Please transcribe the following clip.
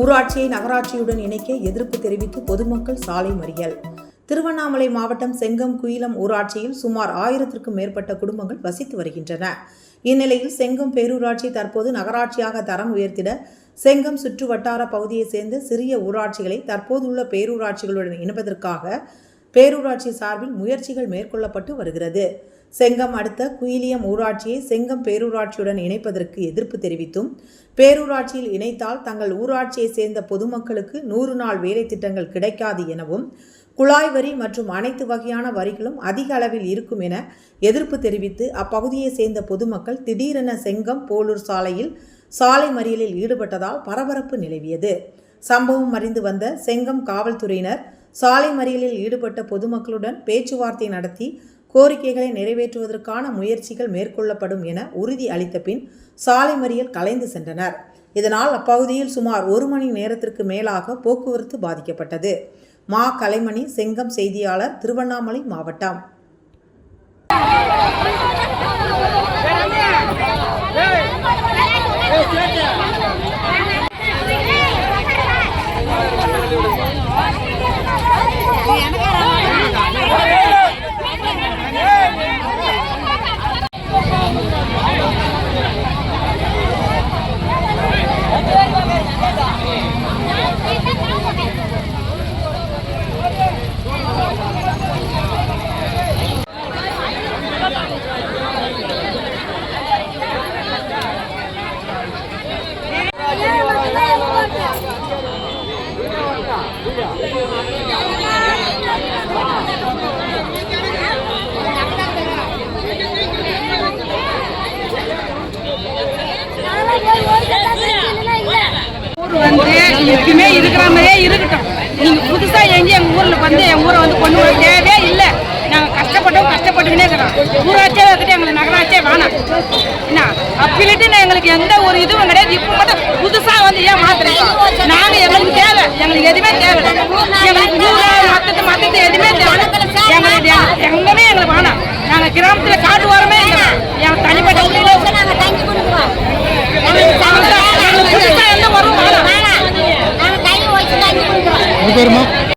ஊராட்சியை நகராட்சியுடன் இணைக்க எதிர்ப்பு தெரிவித்து பொதுமக்கள் சாலை மறியல். திருவண்ணாமலை மாவட்டம் செங்கம் குயிலம் ஊராட்சியில் சுமார் ஆயிரத்திற்கும் மேற்பட்ட குடும்பங்கள் வசித்து வருகின்றன. இந்நிலையில் செங்கம் பேரூராட்சி தற்போது நகராட்சியாக தரம் உயர்த்திட செங்கம் சுற்று வட்டார பகுதியைச் சேர்ந்த சிறிய ஊராட்சிகளை தற்போதுள்ள பேரூராட்சிகளுடன் இணைப்பதற்காக பேரூராட்சி சார்பில் முயற்சிகள் மேற்கொள்ளப்பட்டு வருகிறது. செங்கம் அடுத்த குயிலியம் ஊராட்சியை செங்கம் பேரூராட்சியுடன் இணைப்பதற்கு எதிர்ப்பு தெரிவித்தும் பேரூராட்சியில் இணைத்தால் தங்கள் ஊராட்சியை சேர்ந்த பொதுமக்களுக்கு நூறு நாள் வேலை திட்டங்கள் கிடைக்காது எனவும் குழாய் வரி மற்றும் அனைத்து வகையான வரிகளும் அதிக அளவில் இருக்கும் என எதிர்ப்பு தெரிவித்து அப்பகுதியை சேர்ந்த பொதுமக்கள் திடீரென செங்கம் போலூர் சாலையில் சாலை மறியலில் ஈடுபட்டதால் பரபரப்பு நிலவியது. சம்பவம் அறிந்து வந்த செங்கம் காவல்துறையினர் சாலை மறியலில் ஈடுபட்ட பொதுமக்களுடன் பேச்சுவார்த்தை நடத்தி கோரிக்கைகளை நிறைவேற்றுவதற்கான முயற்சிகள் மேற்கொள்ளப்படும் என உறுதி அளித்த பின் சாலை மறியல் கலைந்து சென்றனர். இதனால் அப்பகுதியில் சுமார் ஒரு மணி நேரத்திற்கு மேலாக போக்குவரத்து பாதிக்கப்பட்டது. மா. கலைமணி செங்கம் செய்தியாளர் திருவண்ணாமலை மாவட்டம். வந்து எங்க ஊரை வந்து கொண்டு வர தேவையே இல்லை. நாங்க கஷ்டப்பட்டோம் கஷ்டப்பட்டுக்கினே இருக்கிறோம். ஊராட்சியே இருக்கட்டும் எங்களுக்கு நகராட்சியே வேணாம். என்ன? அப்பீலிட்டு எங்களுக்கு எந்த ஒரு இதுவும் கிடையாது. இப்போ மட்டும் புதுசா வந்து ஏன் மாத்துறீங்க? நாங்க எங்களுக்கு தேவை. எங்களுக்கு எதுவுமே தேவை. எங்களுக்கு நூறு மத்தது மத்தது எதுவுமே தேவை. எங்களுக்கு எங்க- எங்கேயுமே எங்களுக்கு வேணாம். நாங்க கிராமத்துல காட்டு இல்லை. என் தனிப்பட்ட